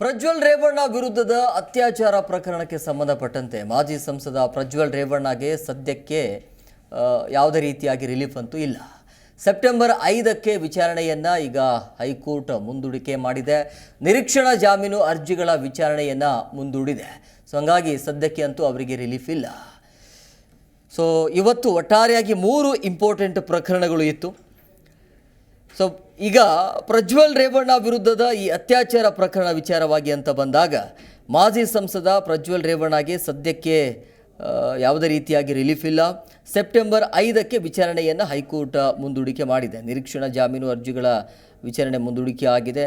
ಪ್ರಜ್ವಲ್ ರೇವಣ್ಣ ವಿರುದ್ಧದ ಅತ್ಯಾಚಾರ ಪ್ರಕರಣಕ್ಕೆ ಸಂಬಂಧಪಟ್ಟಂತೆ ಮಾಜಿ ಸಂಸದ ಪ್ರಜ್ವಲ್ ರೇವಣ್ಣಗೆ ಸದ್ಯಕ್ಕೆ ಯಾವುದೇ ರೀತಿಯಾಗಿ ರಿಲೀಫ್ ಅಂತೂ ಇಲ್ಲ. ಸೆಪ್ಟೆಂಬರ್ ಐದಕ್ಕೆ ವಿಚಾರಣೆಯನ್ನು ಈಗ ಹೈಕೋರ್ಟ್ ಮುಂದೂಡಿಕೆ ಮಾಡಿದೆ. ನಿರೀಕ್ಷಣಾ ಜಾಮೀನು ಅರ್ಜಿಗಳ ವಿಚಾರಣೆಯನ್ನು ಮುಂದೂಡಿದೆ. ಸೊ ಹಂಗಾಗಿ ಸದ್ಯಕ್ಕೆ ಅಂತೂ ಅವರಿಗೆ ರಿಲೀಫ್ ಇಲ್ಲ. ಸೊ ಇವತ್ತು ಒಟ್ಟಾರೆಯಾಗಿ ಮೂರು ಇಂಪಾರ್ಟೆಂಟ್ ಪ್ರಕರಣಗಳು ಇತ್ತು. ಸೊ ಈಗ ಪ್ರಜ್ವಲ್ ರೇವಣ್ಣ ವಿರುದ್ಧದ ಈ ಅತ್ಯಾಚಾರ ಪ್ರಕರಣ ವಿಚಾರವಾಗಿ ಅಂತ ಬಂದಾಗ, ಮಾಜಿ ಸಂಸದ ಪ್ರಜ್ವಲ್ ರೇವಣ್ಣಗೆ ಸದ್ಯಕ್ಕೆ ಯಾವುದೇ ರೀತಿಯಾಗಿ ರಿಲೀಫ್ ಇಲ್ಲ. ಸೆಪ್ಟೆಂಬರ್ ಐದಕ್ಕೆ ವಿಚಾರಣೆಯನ್ನು ಹೈಕೋರ್ಟ್ ಮುಂದೂಡಿಕೆ ಮಾಡಿದೆ. ನಿರೀಕ್ಷಣಾ ಜಾಮೀನು ಅರ್ಜಿಗಳ ವಿಚಾರಣೆ ಮುಂದೂಡಿಕೆ ಆಗಿದೆ.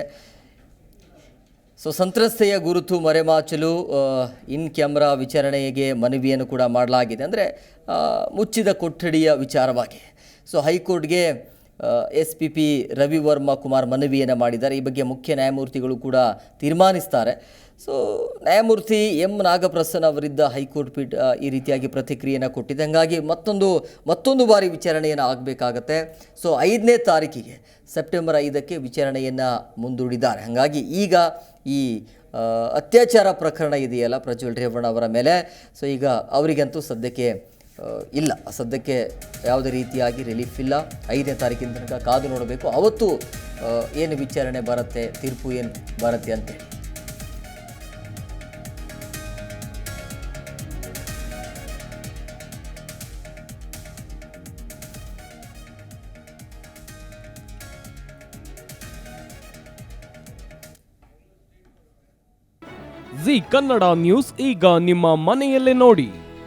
ಸೊ ಸಂತ್ರಸ್ತೆಯ ಗುರುತು ಮರೆಮಾಚಲು ಇನ್ ಕ್ಯಾಮ್ರಾ ವಿಚಾರಣೆಗೆ ಮನವಿಯನ್ನು ಕೂಡ ಮಾಡಲಾಗಿದೆ. ಅಂದರೆ ಮುಚ್ಚಿದ ಕೊಠಡಿಯ ವಿಚಾರವಾಗಿ. ಸೊ ಹೈಕೋರ್ಟ್ಗೆ S P P Ravivarma Kumar ಮನವಿಯನ್ನು ಮಾಡಿದ್ದಾರೆ. ಈ ಬಗ್ಗೆ ಮುಖ್ಯ ನ್ಯಾಯಮೂರ್ತಿಗಳು ಕೂಡ ತೀರ್ಮಾನಿಸ್ತಾರೆ. ಸೊ ನ್ಯಾಯಮೂರ್ತಿ ಎಂ ನಾಗಪ್ರಸನ್ನ ಅವರಿದ್ದ ಹೈಕೋರ್ಟ್ ಪೀಠ ಈ ರೀತಿಯಾಗಿ ಪ್ರತಿಕ್ರಿಯೆಯನ್ನು ಕೊಟ್ಟಿದೆ. ಹಾಗಾಗಿ ಮತ್ತೊಂದು ಮತ್ತೊಂದು ಬಾರಿ ವಿಚಾರಣೆಯನ್ನು ಆಗಬೇಕಾಗತ್ತೆ. ಸೊ ಐದನೇ ತಾರೀಕಿಗೆ, ಸೆಪ್ಟೆಂಬರ್ ಐದಕ್ಕೆ ವಿಚಾರಣೆಯನ್ನು ಮುಂದೂಡಿದ್ದಾರೆ. ಹಾಗಾಗಿ ಈಗ ಈ ಅತ್ಯಾಚಾರ ಪ್ರಕರಣ ಇದೆಯಲ್ಲ ಪ್ರಜ್ವಲ್ ರೇವಣ್ಣ ಅವರ ಮೇಲೆ. ಸೊ ಈಗ ಅವರಿಗಂತೂ ಸದ್ಯಕ್ಕೆ ಇಲ್ಲ. ಸದ್ಯಕ್ಕೆ ಯಾವುದೇ ರೀತಿಯಾಗಿ ರಿಲೀಫ್ ಇಲ್ಲ. ಐದನೇ ತಾರೀಕಿನ ತನಕ ಕಾದು ನೋಡಬೇಕು. ಅವತ್ತು ಏನು ವಿಚಾರಣೆ ಬರುತ್ತೆ, ತೀರ್ಪು ಏನು ಬರುತ್ತೆ ಅಂತ. ಜಿ ಕನ್ನಡ ನ್ಯೂಸ್ ಈಗ ನಿಮ್ಮ ಮನೆಯಲ್ಲೇ ನೋಡಿ.